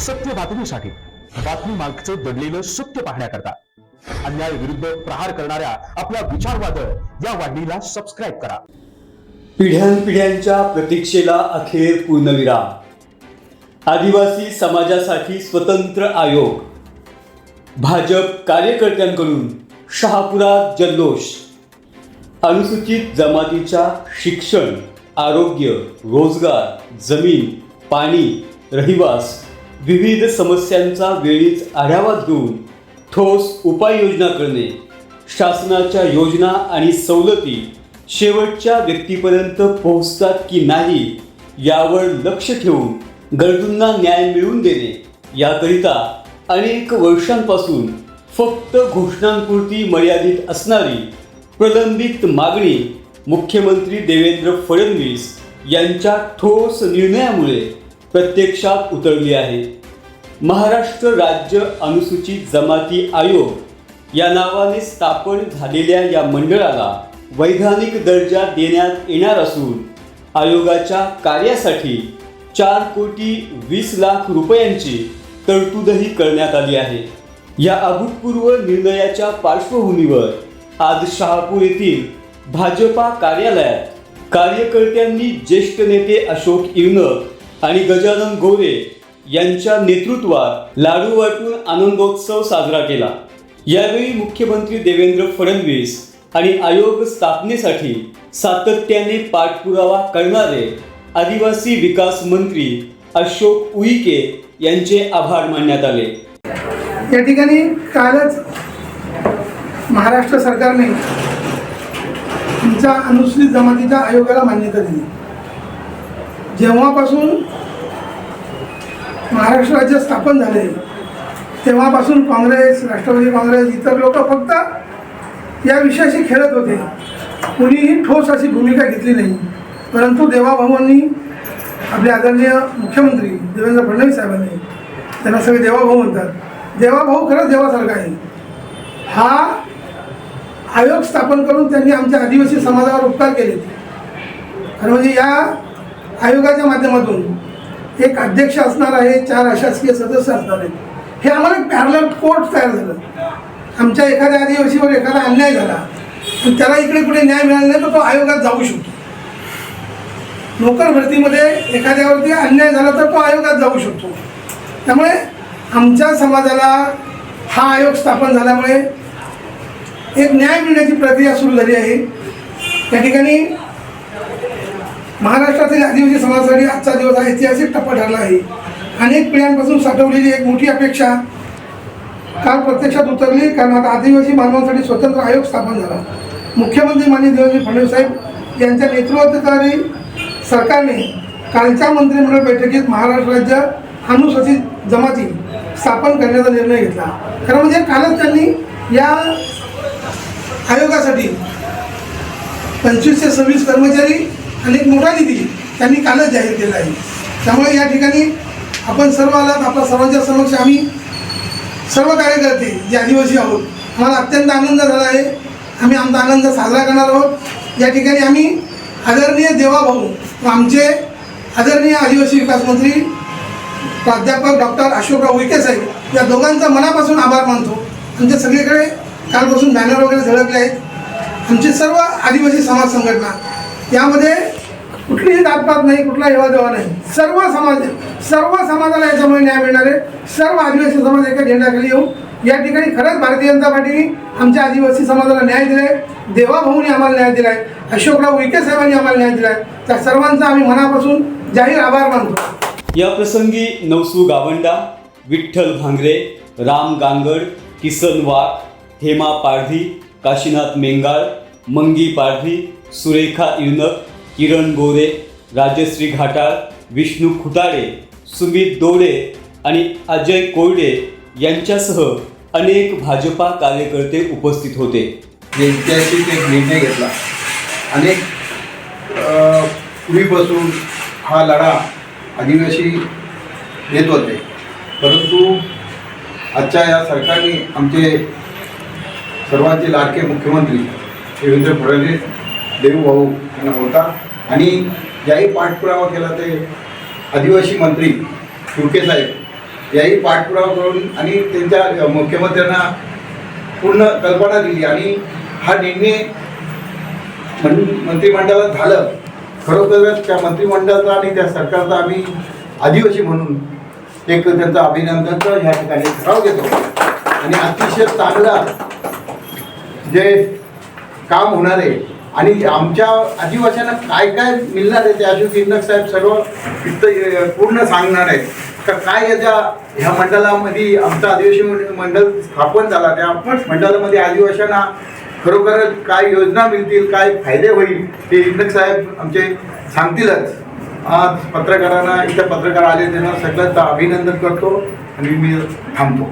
सत्य बातमीसाठी. बातमी मागचं दडलेलं सत्य पाहण्याकरता. अन्याय विरुद्ध प्रहार करणाऱ्या आपल्या विचारवादळ या वाहिनीला सबस्क्राईब करा. पिढ्यानपिढ्यांच्या प्रतीक्षेला अखेर पूर्णविराम. आदिवासी समाजासाठी स्वतंत्र आयोग. भाजप कार्यकर्त्यांकडून शहापुरात जल्लोष. अनुसूचित जमातीच्या शिक्षण आरोग्य रोजगार जमीन पाणी रहिवास विविध समस्यांचा वेळीच आढावा घेऊन ठोस उपाययोजना करणे शासनाच्या योजना आणि सवलती शेवटच्या व्यक्तीपर्यंत पोहोचतात की नाही यावर लक्ष ठेवून गरजूंना न्याय मिळवून देणे याकरिता अनेक वर्षांपासून फक्त घोषणांपुरती मर्यादित असणारी प्रलंबित मागणी मुख्यमंत्री देवेंद्र फडणवीस यांच्या ठोस निर्णयामुळे प्रत्यक्षात उतरली आहे. महाराष्ट्र राज्य अनुसूचित जमाती आयोग या नावाने स्थापन झालेल्या या मंडळाला वैधानिक दर्जा देण्यात येणार असून आयोगाच्या कार्यासाठी चार कोटी वीस लाख रुपयांची तरतूदही करण्यात आली आहे. या अभूतपूर्व निर्णयाच्या पार्श्वभूमीवर आज शहापूर येथील भाजपा कार्यालयात कार्यकर्त्यांनी ज्येष्ठ नेते अशोक इरनक आणि गजानन गोरे यांच्या नेतृत्वात लाडू वाटून आनंदोत्सव साजरा केला. यावेळी मुख्यमंत्री देवेंद्र फडणवीस आणि आयोग स्थापनेसाठी सातत्याने पाठपुरावा करणारे आदिवासी विकास मंत्री अशोक उईके यांचे आभार मानण्यात आले. या ठिकाणी कालच महाराष्ट्र सरकारने तुमच्या अनुसूचित जमातीच्या आयोगाला मान्यता दिली. जेव्हापासून महाराष्ट्र राज्य स्थापन झाले. तेव्हापासून काँग्रेस राष्ट्रवादी काँग्रेस इतर लोक फक्त या विषयाशी खेळत होते. कुणीही ठोस अशी भूमिका घेतली नाही. परंतु देवाभाऊंनी आपले आदरणीय मुख्यमंत्री देवेंद्र फडणवीस साहेबांनी त्यांना सगळे देवाभाऊ म्हणतात. देवाभाऊ खरंच देवासारखा आहे. हा आयोग स्थापन करून त्यांनी आमच्या आदिवासी समाजावर उपकार केले. खरं म्हणजे या आयोगाच्या माध्यमातून एक अध्यक्ष असणार आहे चार अशासकीय सदस्य असणार आहेत. हे आम्हाला एक कोर्ट तयार झालं. आमच्या एखाद्या आदिवासीवर एखादा अन्याय झाला आणि त्याला इकडे कुठे न्याय मिळाला नाही तर तो आयोगात जाऊ शकतो. नोकर भरतीमध्ये एखाद्यावरती अन्याय झाला तर तो आयोगात जाऊ शकतो. त्यामुळे आमच्या समाजाला हा आयोग स्थापन झाल्यामुळे एक न्याय मिळण्याची प्रक्रिया सुरू झाली आहे. त्या ठिकाणी महाराष्ट्रातील आदिवासी समाजासाठी आजचा दिवस हा ऐतिहासिक टप्पा ठरला आहे. अनेक पिढ्यांपासून साठवलेली एक मोठी अपेक्षा काल प्रत्यक्षात उतरली कारण आता आदिवासी बांधवांसाठी स्वतंत्र आयोग स्थापन झाला. मुख्यमंत्री माननीय देवेंद्र फडणवीस साहेब यांच्या नेतृत्वाखाली सरकारने कालच्या मंत्रिमंडळ बैठकीत महाराष्ट्र राज्य अनुसूचित जमाती स्थापन करण्याचा निर्णय घेतला. खरं म्हणजे कालच त्यांनी या आयोगासाठी पंचवीसशे सव्वीस कर्मचारी आणि एक मोठा निधी त्यांनी कालच जाहीर केला आहे. त्यामुळे या ठिकाणी आपण सर्व आलात आपल्या सर्वांच्या समक्ष आम्ही सर्व कार्यकर्ते जे आदिवासी आहोत आम्हाला अत्यंत आनंद झाला आहे. आम्ही आमचा आनंद साजरा करणार आहोत. या ठिकाणी आम्ही आदरणीय देवाभाऊ व आमचे आदरणीय आदिवासी विकास मंत्री प्राध्यापक डॉक्टर अशोकराव उईके साहेब या दोघांचा मनापासून आभार मानतो. आमच्या सगळीकडे कालपासून बॅनर वगैरे झळकले आहेत. आमची सर्व आदिवासी समाज संघटना यामध्ये कुठलीही जातपात नाही कुठला हेवादेवा नाही. सर्व समाज सर्व समाजाला याच्यामुळे न्याय मिळणार आहे. सर्व आदिवासी समाज एका झेंड्याखाली येऊ या ठिकाणी खरंच भारतीय जनता पार्टीने आमच्या आदिवासी समाजाला न्याय दिलाय. देवाभाऊंनी आम्हाला न्याय दिलाय. अशोकराव उईके साहेबांनी आम्हाला न्याय दिलाय. त्या सर्वांचा आम्ही मनापासून जाहीर आभार मानतो. या प्रसंगी नवसू गावंडा विठ्ठल भांगरे राम गांगड किसन वाघ हेमा पारधी काशीनाथ मेंगाळ मंगी पारधी सुरेखा इरनक किरण गोरे राजश्री घाटाळ विष्णू खुटाडे सुमित दोडे आणि अजय कोयडे यांच्यासह अनेक भाजपा कार्यकर्ते उपस्थित होते. यांच्याशी एक निर्णय घेतला. अनेक पूर्वीपासून हा लढा आदिवासी देत होते. परंतु आजच्या या सरकारने आमचे सर्वांचे लाडके मुख्यमंत्री देवेंद्र फडणवीस देवभाऊ यांना होता आणि ज्याही पाठपुरावा केला ते आदिवासी मंत्री फुडके साहेब याही पाठपुरावा करून आणि त्यांच्या मुख्यमंत्र्यांना पूर्ण कल्पना दिली. आणि हा निर्णय मं- मंत्रिमंडळात झालं. खरोखरच त्या मंत्रिमंडळाचा आणि त्या सरकारचा आम्ही आदिवासी म्हणून एक त्यांचं अभिनंदनचं ह्या ठिकाणी ठराव घेतो. आणि अतिशय चांगला जे काम होणार आहे आणि आमच्या आदिवासींना काय काय मिळणार आहे ते अशोक इंदक साहेब सर्व इथं पूर्ण सांगणार आहेत. का काय याच्या ह्या मंडळामध्ये आमचं आदिवासी मंडळ स्थापन झाला त्या मंडळामध्ये आदिवासींना खरोखर काय योजना मिळतील काय फायदे होईल ते इंदक साहेब आमचे सांगतीलच. आज पत्रकारांना इथं पत्रकार आले त्यांना सगळ्यांचं अभिनंदन करतो आणि मी थांबतो.